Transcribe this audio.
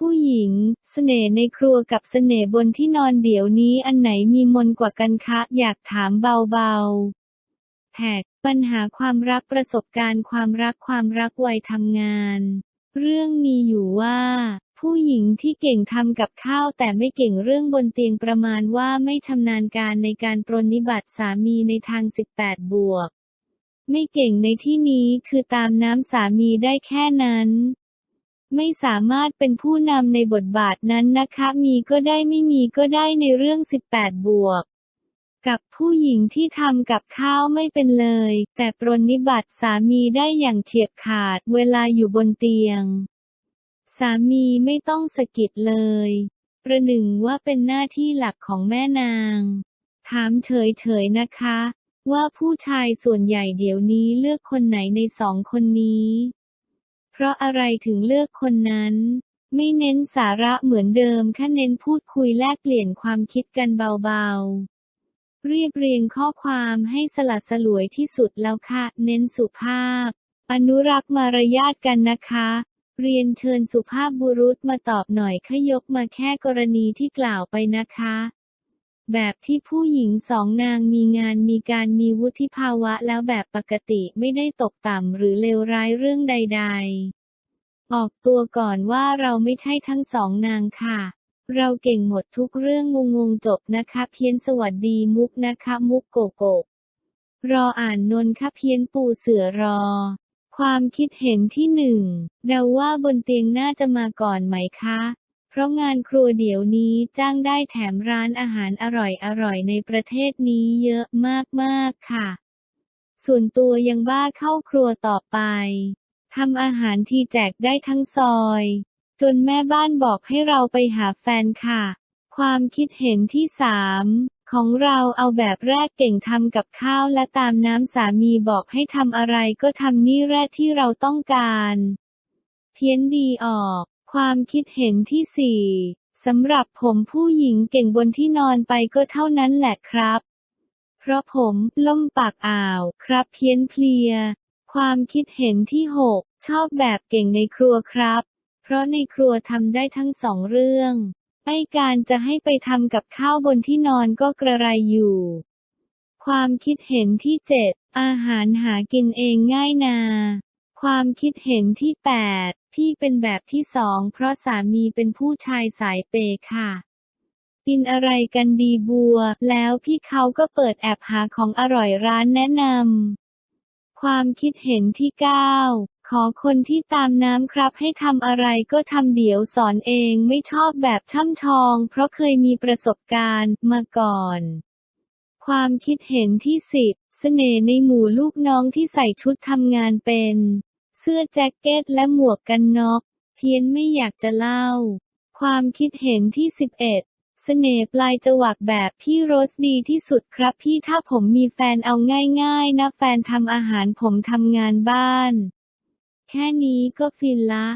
ผู้หญิง เสน่ห์ในครัวกับเสน่ห์บนที่นอนเดี๋ยวนี้อันไหนมีมนกว่ากันคะ อยากถามเบาๆแท็กปัญหาความรักประสบการณ์ความรักความรักวัยทำงาน เรื่องมีอยู่ว่าผู้หญิงที่เก่งทำกับข้าวแต่ไม่เก่งเรื่องบนเตียงประมาณว่าไม่ชำนาญการในการปรนนิบัติสามีในทาง 18 บวก ไม่เก่งในที่นี้คือตามน้ำสามีได้แค่นั้น ไม่สามารถเป็นผู้นำในบทบาทนั้นนะคะ มีก็ได้ไม่มีก็ได้ในเรื่อง 18 บวก กับผู้หญิงที่ทำกับข้าวไม่เป็นเลย แต่ปรนนิบัติสามีได้อย่างเฉียบขาดเวลาอยู่บนเตียง สามีไม่ต้องสะกิดเลย ประหนึ่งว่าเป็นหน้าที่หลักของแม่นาง ถามเฉยๆนะคะ ว่าผู้ชายส่วนใหญ่เดี๋ยวนี้เลือกคนไหนในสองคนนี้ เพราะอะไรถึงเลือกคนนั้น ไม่เน้นสาระเหมือนเดิมแค่เน้นพูดคุยแลกเปลี่ยนความคิดกันเบาๆ เรียบเรียงข้อความให้สลัดสลวยที่สุดแล้วค่ะ เน้นสุภาพ อนุรักษ์มารยาทกันนะคะเรียนเชิญสุภาพบุรุษมาตอบหน่อยขยกมาแค่กรณีที่กล่าวไปนะคะ แบบที่ผู้หญิงสองนางมีงานมีการมีวุฒิภาวะแล้วแบบปกติไม่ได้ตกต่ำหรือเลวร้ายเรื่องใด ๆ ออกตัวก่อนว่าเราไม่ใช่ทั้งสองนางค่ะ เราเก่งหมดทุกเรื่องงงงๆจบนะคะ เพี้ยนสวัสดีมุกนะคะ มุกโกโกรออ่านนนค่ะเพี้ยนปูเสือรอ ความคิดเห็นที่หนึ่งเดาว่าบนเตียงน่าจะมาก่อนไหมคะ เพราะงานครัวเดี๋ยวนี้จ้างได้แถมร้านอาหารอร่อยๆในประเทศนี้เยอะมากๆค่ะ ส่วนตัวยังบ้าเข้าครัวต่อไปทำอาหารทีแจกได้ทั้งซอย จนแม่บ้านบอกให้เราไปหาแฟนค่ะ ความคิดเห็นที่สามของเราเอาแบบแรกเก่งทำกับข้าวและตามน้ำสามีบอกให้ทำอะไรก็ทำนี่แรกที่เราต้องการ เพี้ยนดีออก ความคิดเห็นที่สี่สำหรับผมผู้หญิงเก่งบนที่นอนไปก็เท่านั้นแหละครับ เพราะผมล่มปากอ่าวครับเพี้ยนเพลีย ความคิดเห็นที่หกชอบแบบเก่งในครัวครับ เพราะในครัวทำได้ทั้งสองเรื่องไอการจะให้ไปทำกับข้าวบนที่นอนก็กระไรอยู่ ความคิดเห็นที่เจ็ดอาหารหากินเองง่ายนา ความคิดเห็นที่แปด พี่เป็นแบบที่สองเพราะสามีเป็นผู้ชายสายเปย์ค่ะ กินอะไรกันดีบัว แล้วพี่เขาก็เปิดแอบหาของอร่อยร้านแนะนำความคิดเห็นที่9ขอคนที่ตามน้ำครับให้ทำอะไรก็ทำเดี๋ยวสอนเองไม่ชอบแบบช่ำชอง เพราะเคยมีประสบการณ์มาก่อน ความคิดเห็นที่10เสน่ห์ในหมู่ลูกน้องที่ใส่ชุดทำงานเป็น เสื้อแจ็คเก็ตและหมวกกันน็อก เพี้ยนไม่อยากจะเล่า ความคิดเห็นที่ 11เสน่ห์ปลายจวักแบบพี่โรสดีที่สุดครับพี่ถ้าผมมีแฟนเอาง่ายๆนะแฟนทำอาหารผมทำงานบ้าน แค่นี้ก็ฟินละ